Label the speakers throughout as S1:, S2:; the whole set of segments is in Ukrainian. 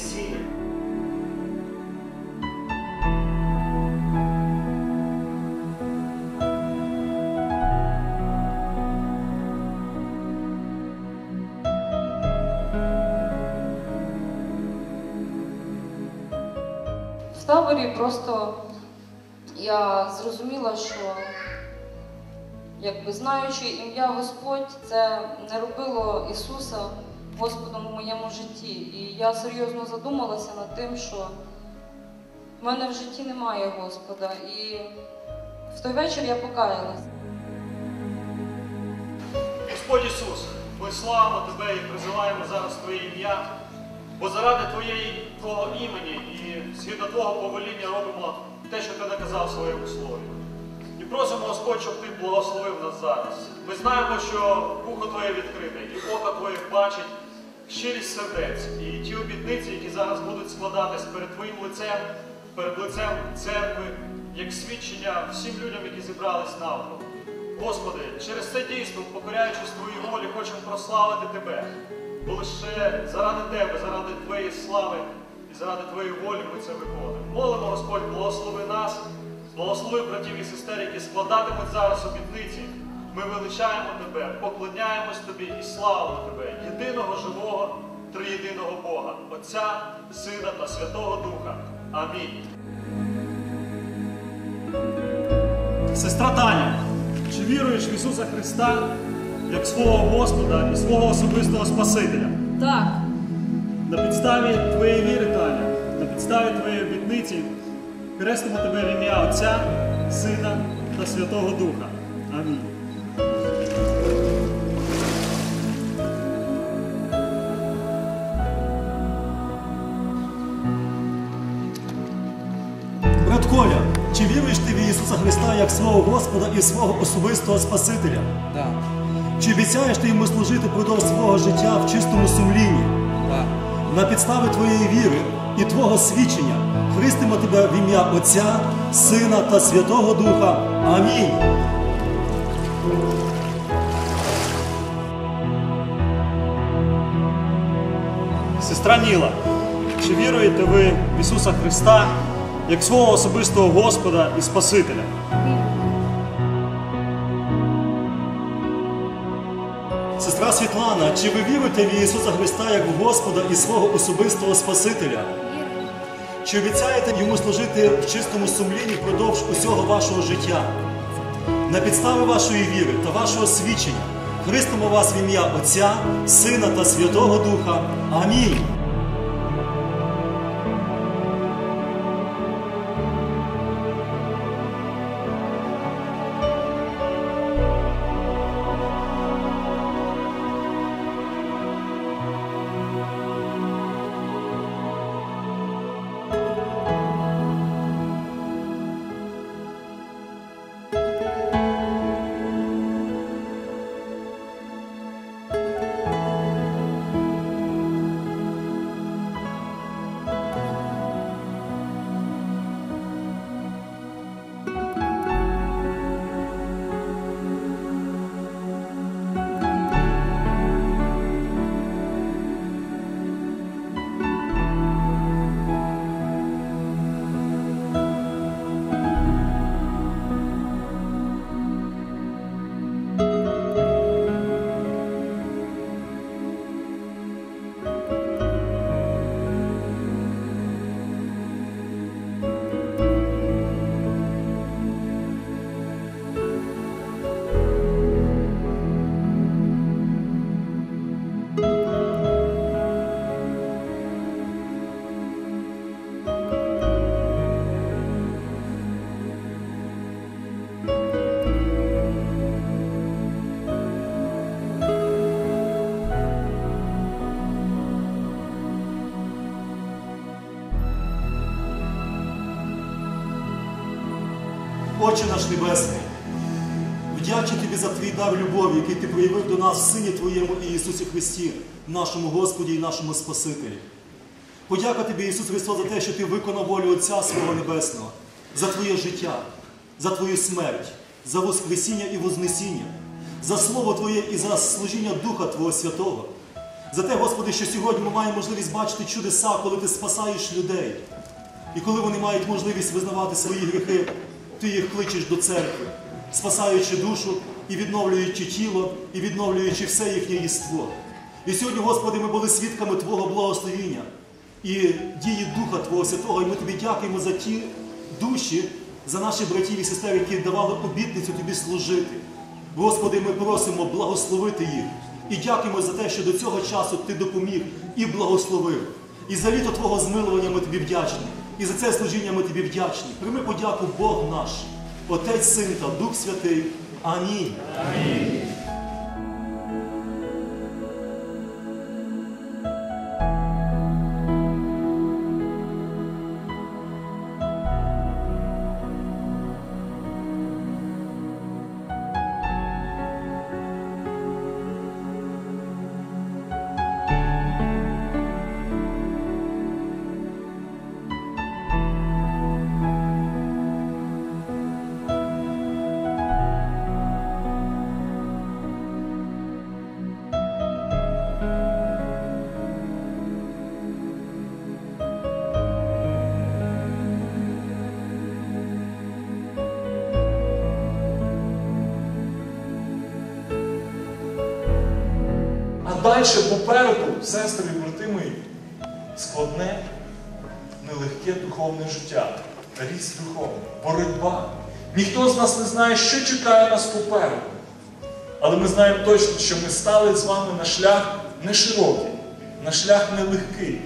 S1: через
S2: В таборі просто я зрозуміла, що якби знаючи ім'я Господь, це не робило Ісуса Господом у моєму житті. І я серйозно задумалася над тим, що в мене в житті немає Господа. І в той вечір я покаялась.
S3: Господь Ісус, ми славимо Тебе і призиваємо зараз Твоє ім'я, бо заради Твоєї Твого імені і згідно Твого повеління робимо те, що Ти наказав своєму слові. І просимо, Господь, щоб Ти благословив нас зараз. Ми знаємо, що вухо Твоє відкрите, і око Твоє бачить щирість сердець і ті обітниці, які зараз будуть складатись перед Твоїм лицем, перед лицем церкви, як свідчення всім людям, які зібрались навколо. Господи, через це дійство, покоряючись Твоїй волі, хочемо прославити Тебе. Бо лише заради Тебе, заради Твоєї слави і заради Твоєї волі ми це виконуємо. Молимо, Господь, благослови нас, благослови братів і сестер, які складатимуть зараз обітниці. Ми величаємо Тебе, поклоняємось Тобі і славимо Тебе, єдиного живого, триєдиного Бога, Отця, Сина та Святого Духа. Амінь. Сестра Таня, чи віруєш в Ісуса Христа як свого Господа і свого особистого Спасителя?
S2: Так,
S3: На підставі твоєї віри, Таня, на підставі твоєї обітниці, хрестимо тебе в ім'я Отця, Сина та Святого Духа. Амінь.
S4: Ісуса Христа як свого Господа і свого особистого Спасителя?
S5: Да,
S4: Чи обіцяєш ти йому служити впродовж свого життя в чистому сумлінні?
S5: да,
S4: На підставі твоєї віри і твого свідчення хрестимо тебе в ім'я Отця, Сина та Святого Духа. Амінь.
S3: Сестра Ніла, чи віруєте ви в Ісуса Христа як свого особистого Господа і Спасителя?
S4: Сестра Світлана, чи ви віруєте в Ісуса Христа як в Господа і свого особистого Спасителя? Чи обіцяєте йому служити в чистому сумлінні впродовж усього вашого життя? На підставі вашої віри та вашого свідчення хрестимо вас в ім'я Отця, Сина та Святого Духа. Амінь. Отче наш Небесний, вдячний Тобі за твій дар любові, який ти проявив до нас в Сині Твоєму і Ісусі Христі, нашому Господі і нашому Спасителі. Подяка тобі, Ісус Христос, за те, що ти виконав волю Отця свого Небесного, за твоє життя, за твою смерть за Воскресіння і Вознесіння, за Слово Твоє і за служіння Духа Твого Святого. За те, Господи, що сьогодні ми маємо можливість бачити чудеса, коли Ти спасаєш людей. І коли вони мають можливість визнавати свої гріхи, Ти їх кличеш до церкви, спасаючи душу і відновлюючи тіло, і відновлюючи все їхнє єство. І сьогодні, Господи, ми були свідками Твого благословіння і дії Духа Твого Святого, і ми Тобі дякуємо за ті душі, за наших братів і сестер, які давали обітницю Тобі служити. Господи, ми просимо благословити їх і дякуємо за те, що до цього часу Ти допоміг і благословив. І за літо Твого змилування ми Тобі вдячні. І за це служіння ми Тобі вдячні. Прийми подяку Бог наш, Отець, Син та Дух Святий. Амінь.
S5: А далі попереду, сестри і брати мої, складне, нелегке духовне життя, ріст духовний, боротьба. Ніхто з нас не знає, що чекає нас попереду. Але ми знаємо точно, що ми стали з вами на шлях не широкий, на шлях нелегкий,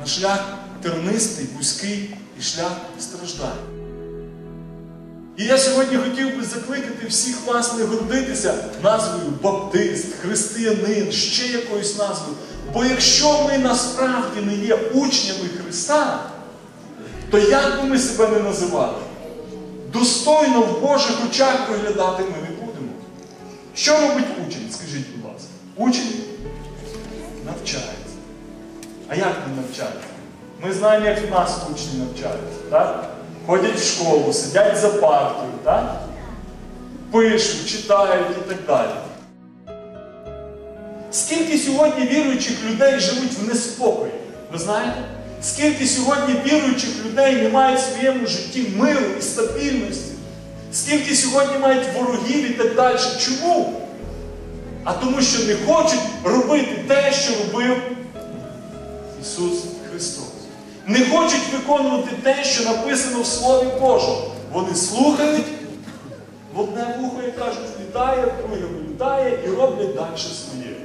S5: на шлях тернистий, вузький і шлях страждань. І я сьогодні хотів би закликати всіх вас не гордитися назвою баптист, християнин, ще якоюсь назвою. Бо якщо ми насправді не є учнями Христа, то як би ми себе не називали, достойно в Божих очах виглядати ми не будемо. Що робить учень? Скажіть, будь ласка. Учень навчається. А як він навчається? Ми знаємо, як в нас учні навчаються. Так? Ходять в школу, сидять за партою, так? пишуть, читають і так далі. Скільки сьогодні віруючих людей живуть в неспокої? Ви знаєте? Скільки сьогодні віруючих людей не мають в своєму житті миру і стабільності? Скільки сьогодні мають ворогів і так далі? Чому? А тому, що не хочуть робити те, що робив Ісус Христос. Не хочуть виконувати те, що написано в Слові Божому. Вони слухають, одне вухо, як кажуть, літає, друге вилітає і роблять далі своє.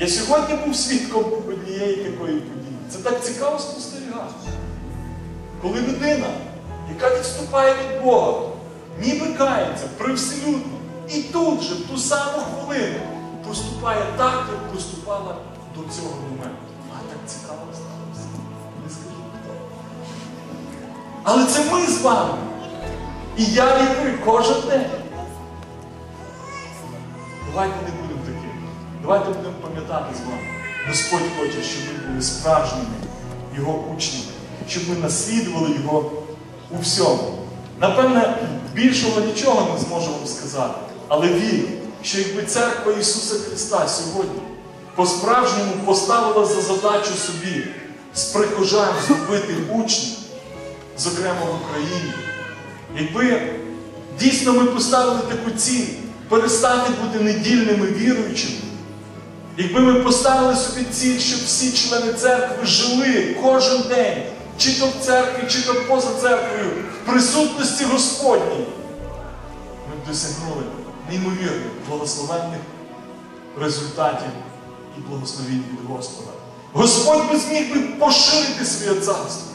S5: Я сьогодні був свідком однієї такої події. Це так цікаво спостерігати. Коли людина, яка відступає від Бога, ніби кається привселюдно, і тут же, в ту саму хвилину, поступає так, як поступала до цього моменту. А так цікаво. Не скажу. Але це ми з вами. І я і кожен день. Давайте не будемо такими. Давайте будемо пам'ятати з вами. Господь хоче, щоб ми були справжніми Його учнями, щоб ми наслідували Його у всьому. Напевне, більшого нічого не зможемо сказати, але вірю, що якби церква Ісуса Христа сьогодні по-справжньому поставила за задачу собі з прихожан зробити учнів, зокрема в Україні, якби дійсно ми поставили таку ціль, перестати бути недільними віруючими, якби ми поставили собі ціль, щоб всі члени церкви жили кожен день, чи то в церкві, чи то поза церквою, в присутності Господній, ми б досягнули неймовірних благословенних результатів і благословінь від Господа. Господь би зміг би поширити своє царство,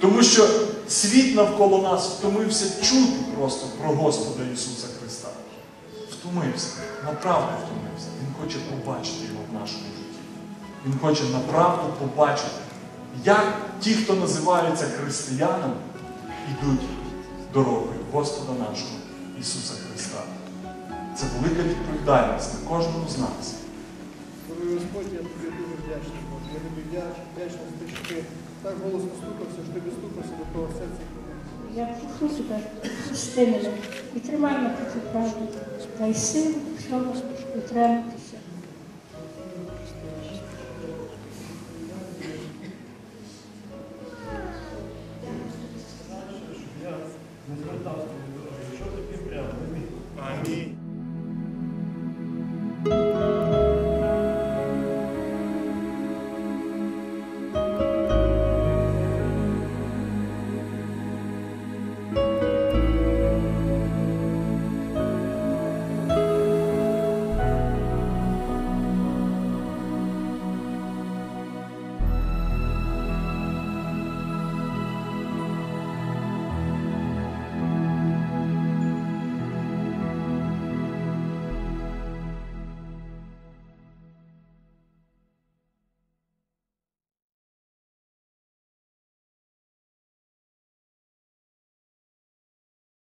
S5: тому що світ навколо нас втомився чути просто про Господа Ісуса Христа. Втомився, направду втомився. Він хоче побачити його в нашому житті. Він хоче направду побачити, як ті, хто називаються християнами, йдуть дорогою Господа нашого Ісуса Христа. Це велика відповідальність на кожному з нас
S6: вдячний, Боже. Я тобі вдячний, вдячний що ти так голосно стукався, що ти достукався до того серця.
S7: Я прошу тебе, пусти і тримай на цю правду, дай силу всьому утриматися.